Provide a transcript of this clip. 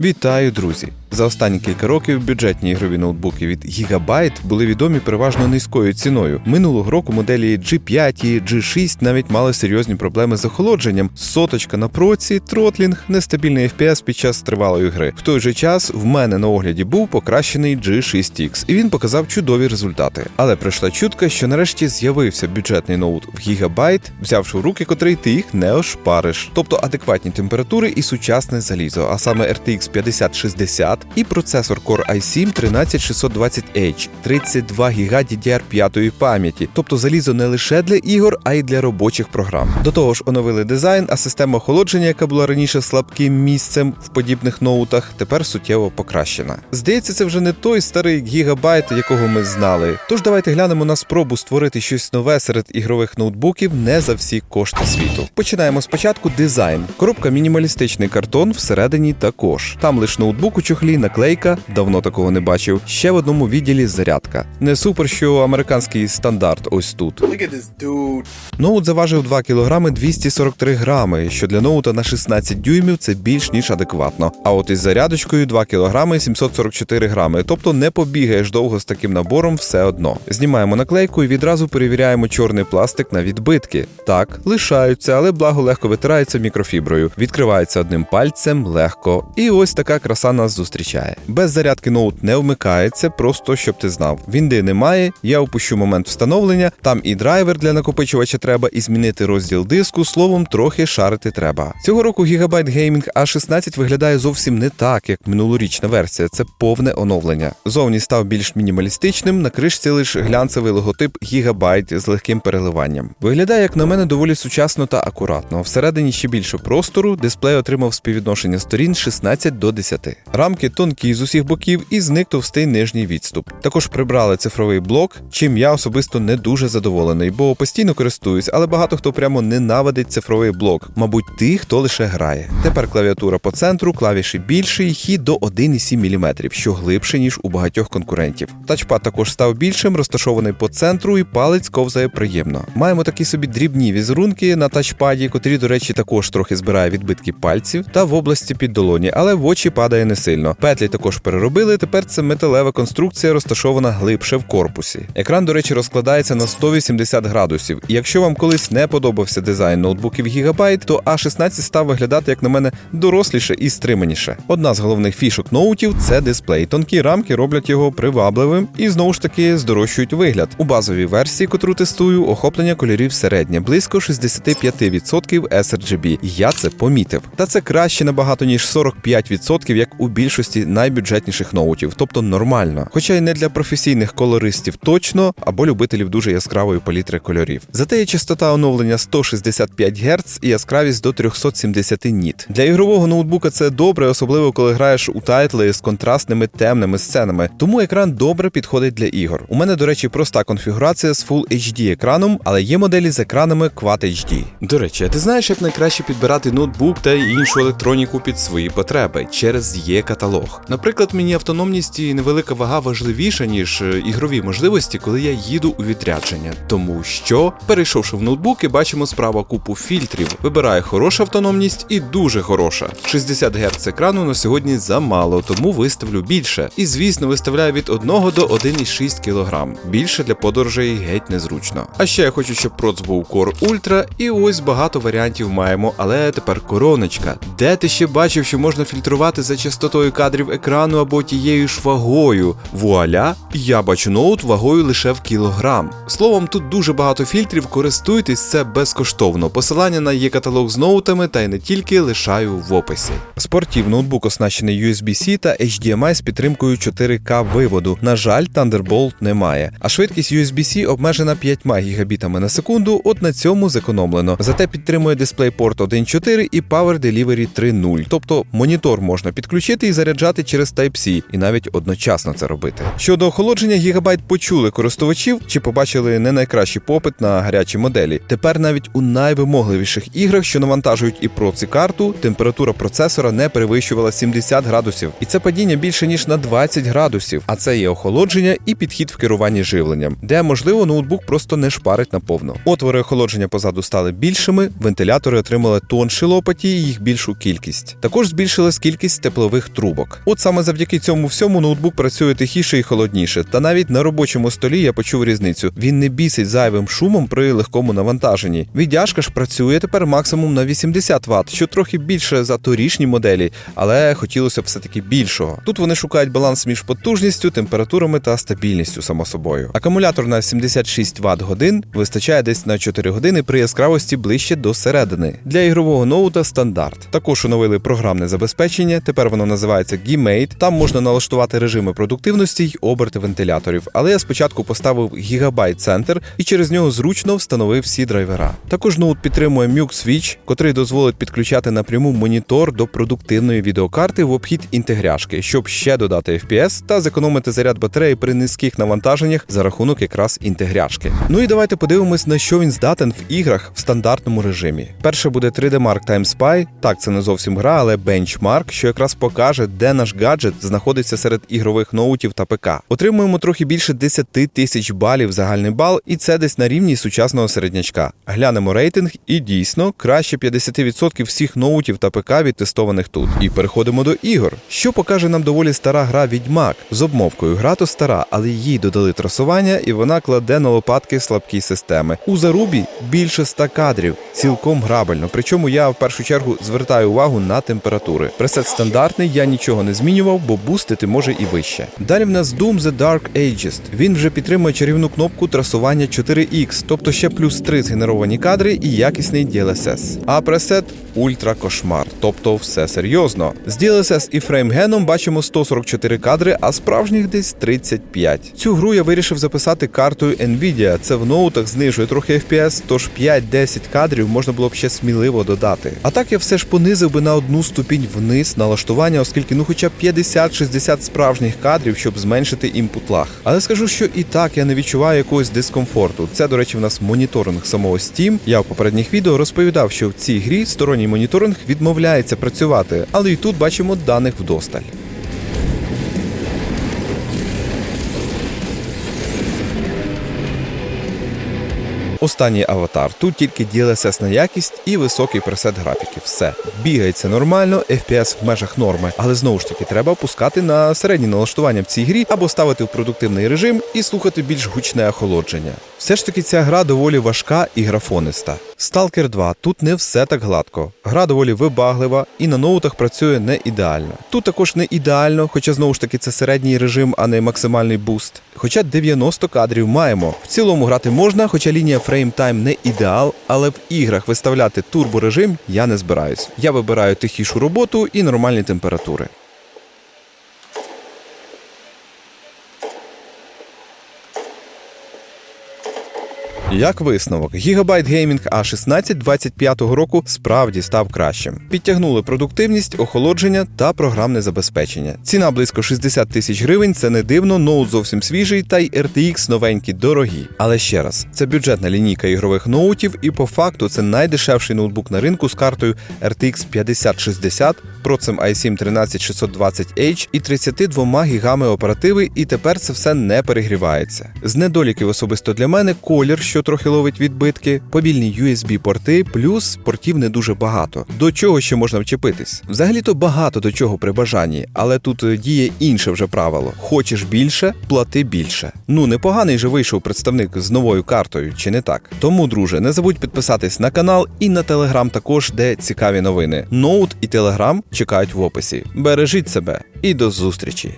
Вітаю, друзі! За останні кілька років бюджетні ігрові ноутбуки від Gigabyte були відомі переважно низькою ціною. Минулого року моделі G5 і G6 навіть мали серйозні проблеми з охолодженням, соточка на проці, тротлінг, нестабільний FPS під час тривалої гри. В той же час в мене на огляді був покращений G6X, і він показав чудові результати. Але прийшла чутка, що нарешті з'явився бюджетний ноут в Gigabyte, взявши в руки, котрий ти їх не ошпариш, тобто адекватні температури і сучасне залізо, а саме RTX 5060 і процесор Core i7 13620H, 32 ГБ DDR5 пам'яті, тобто залізо не лише для ігор, а й для робочих програм. До того ж, оновили дизайн, а система охолодження, яка була раніше слабким місцем в подібних ноутах, тепер суттєво покращена. Здається, це вже не той старий гігабайт, якого ми знали. Тож давайте глянемо на спробу створити щось нове серед ігрових ноутбуків не за всі кошти світу. Починаємо спочатку дизайн. Коробка мінімалістичний картон всередині також. Там лише ноутбук у чохлі, наклейка, давно такого не бачив. Ще в одному відділі зарядка. Не супер, що американський стандарт ось тут. Ноут заважив 2 кг 243 грами, що для ноута на 16 дюймів це більш ніж адекватно. А от із зарядочкою 2 кг 744 грами, тобто не побігаєш довго з таким набором все одно. Знімаємо наклейку і відразу перевіряємо чорний пластик на відбитки. Так, лишаються, але благо легко витирається мікрофіброю. Відкривається одним пальцем легко. І ось така краса нас зустрічає. Без зарядки ноут не вмикається, просто щоб ти знав. Вінди немає. Я опущу момент встановлення. Там і драйвер для накопичувача треба, і змінити розділ диску. Словом, трохи шарити треба. Цього року Gigabyte Gaming A16 виглядає зовсім не так, як минулорічна версія. Це повне оновлення. Зовні став більш мінімалістичним. На кришці лише глянцевий логотип Gigabyte з легким переливанням. Виглядає, як на мене, доволі сучасно та акуратно. Всередині ще більше простору. Дисплей отримав співвідношення сторін 16 до 10. Рамки тонкі з усіх боків і зник товстий нижній відступ. Також прибрали цифровий блок, чим я особисто не дуже задоволений, бо постійно користуюсь, але багато хто прямо ненавидить цифровий блок. Мабуть, ті, хто лише грає. Тепер клавіатура по центру, клавіші більший, хід до 1,7 мм, що глибше ніж у багатьох конкурентів. Тачпад також став більшим, розташований по центру, і палець ковзає приємно. Маємо такі собі дрібні візерунки на тачпаді, котрі, до речі, також трохи збирає відбитки пальців та в області піддолоні, але в очі падає не сильно. Петлі також переробили. Тепер це металева конструкція, розташована глибше в корпусі. Екран, до речі, розкладається на 180 градусів. І якщо вам колись не подобався дизайн ноутбуків Gigabyte, то A16 став виглядати, як на мене, доросліше і стриманіше. Одна з головних фішок ноутів це дисплей. Тонкі рамки роблять його привабливим і знову ж таки здорожчують вигляд. У базовій версії, котру тестую, охоплення кольорів середнє, близько 65% sRGB. Я це помітив. Та це краще набагато ніж 45%, як у більшості найбюджетніших ноутів, тобто нормально. Хоча й не для професійних колористів точно або любителів дуже яскравої палітри кольорів. Зате є частота оновлення 165 Гц і яскравість до 370 ніт. Для ігрового ноутбука це добре, особливо коли граєш у тайтли з контрастними темними сценами. Тому екран добре підходить для ігор. У мене, до речі, проста конфігурація з Full HD екраном, але є моделі з екранами Quad HD. До речі, а ти знаєш, як найкраще підбирати ноутбук та іншу електроніку під свої потреби через є каталог. Наприклад, мені автономність і невелика вага важливіша, ніж е, ігрові можливості, коли я їду у відрядження. Тому що, перейшовши в ноутбук, і бачимо справа купу фільтрів. Вибираю хороша автономність і дуже хороша. 60 Гц екрану на сьогодні замало, тому виставлю більше. І звісно, виставляю від 1 до 1,6 кг. Більше для подорожей геть незручно. А ще я хочу, щоб проц був Core Ultra, і ось багато варіантів маємо, але тепер короночка. Де ти ще бачив, що можна фільтрувати за частотою кадрів екрану або тією ж вагою? Вуаля, я бачу ноут вагою лише в кілограм. Словом, тут дуже багато фільтрів, користуйтесь це безкоштовно. Посилання на є каталог з ноутами та й не тільки лишаю в описі. Спортів ноутбук оснащений USB-C та HDMI з підтримкою 4К виводу. На жаль, Thunderbolt немає. А швидкість USB-C обмежена 5 гігабітами на секунду. От на цьому зекономлено. Зате підтримує DisplayPort 1.4 і Power Delivery 3.0. Тобто монітор можна підключити і заряджати заряджати через Type-C і навіть одночасно це робити. Щодо охолодження, Gigabyte почули користувачів чи побачили не найкращий попит на гарячі моделі. Тепер навіть у найвимогливіших іграх, що навантажують і проці карту, температура процесора не перевищувала 70 градусів, і це падіння більше ніж на 20 градусів. А це є охолодження і підхід в керуванні живленням, де можливо ноутбук просто не шпарить наповно. Отвори охолодження позаду стали більшими, вентилятори отримали тонші лопаті і їх більшу кількість. Також збільшилась кількість теплових трубок. От саме завдяки цьому всьому ноутбук працює тихіше і холодніше. Та навіть на робочому столі я почув різницю. Він не бісить зайвим шумом при легкому навантаженні. Віддяжка ж працює тепер максимум на 80 Вт, що трохи більше за торішні моделі, але хотілося б все-таки більшого. Тут вони шукають баланс між потужністю, температурами та стабільністю, само собою. Акумулятор на 76 Вт годин вистачає десь на 4 години при яскравості ближче до середини. Для ігрового ноута стандарт. Також оновили програмне забезпечення. Тепер воно називається Gmate. Там можна налаштувати режими продуктивності й оберти вентиляторів. Але я спочатку поставив Gigabyte Center і через нього зручно встановив всі драйвера. Також ноут підтримує Mux Switch, котрий дозволить підключати напряму монітор до продуктивної відеокарти в обхід інтегряшки, щоб ще додати FPS та зекономити заряд батареї при низьких навантаженнях за рахунок якраз інтегряшки. Ну і давайте подивимось, на що він здатен в іграх в стандартному режимі. Перше буде 3D Mark Time Spy. Так, це не зовсім гра, але бенчмарк, що якраз покаже, де наш гаджет знаходиться серед ігрових ноутів та ПК. Отримуємо трохи більше 10 тисяч балів загальний бал, і це десь на рівні сучасного середнячка. Глянемо рейтинг, і дійсно краще 50% всіх ноутів та ПК відтестованих тут. І переходимо до ігор. Що покаже нам доволі стара гра Відьмак з обмовкою. Гра то стара, але їй додали трасування, і вона кладе на лопатки слабкі системи. У зарубі більше 100 кадрів, цілком грабельно. Причому я в першу чергу звертаю увагу на температури. Пресет стандартний, я нічого не змінював, бо бустити може і вище. Далі в нас Doom The Dark Ages. Він вже підтримує чарівну кнопку трасування 4X, тобто ще плюс 3 згенеровані кадри і якісний DLSS. А пресет ультра кошмар, тобто все серйозно. З DLSS і фреймгеном бачимо 144 кадри, а справжніх десь 35. Цю гру я вирішив записати картою Nvidia. Це в ноутах знижує трохи FPS, тож 5-10 кадрів можна було б ще сміливо додати. А так я все ж понизив би на одну ступінь вниз налаштування, оскільки ну хоча б 50-60 справжніх кадрів, щоб зменшити імпут лаг. Але скажу, що і так я не відчуваю якогось дискомфорту. Це, до речі, в нас моніторинг самого Steam. Я в попередніх відео розповідав, що в цій грі сторонній моніторинг відмовляється працювати, але і тут бачимо даних вдосталь. Останній аватар. Тут тільки DLSS на якість і високий пресет графіки. Все бігається нормально, FPS в межах норми, але знову ж таки треба пускати на середні налаштування в цій грі або ставити в продуктивний режим і слухати більш гучне охолодження. Все ж таки, ця гра доволі важка і графониста. Stalker 2 тут не все так гладко. Гра доволі вибаглива і на ноутах працює не ідеально. Тут також не ідеально, хоча знову ж таки це середній режим, а не максимальний буст. Хоча 90 кадрів маємо. В цілому грати можна, хоча лінія фреймтайм не ідеал, але в іграх виставляти турборежим я не збираюсь. Я вибираю тихішу роботу і нормальні температури. Як висновок, Gigabyte Gaming A16 25 року справді став кращим. Підтягнули продуктивність, охолодження та програмне забезпечення. Ціна близько 60 тисяч гривень. Це не дивно, ноут зовсім свіжий, та й RTX новенькі дорогі. Але ще раз, це бюджетна лінійка ігрових ноутів, і по факту це найдешевший ноутбук на ринку з картою RTX 5060, процем i7 13620H і 32 гігами оперативи, і тепер це все не перегрівається. З недоліків особисто для мене колір, що трохи ловить відбитки, побільні USB-порти, плюс портів не дуже багато. До чого ще можна вчепитись? Взагалі-то багато до чого при бажанні, але тут е, діє інше вже правило: хочеш більше, плати більше. Ну непоганий же вийшов представник з новою картою, чи не так? Тому, друже, не забудь підписатись на канал і на телеграм також, де цікаві новини. Ноут і телеграм чекають в описі. Бережіть себе і до зустрічі!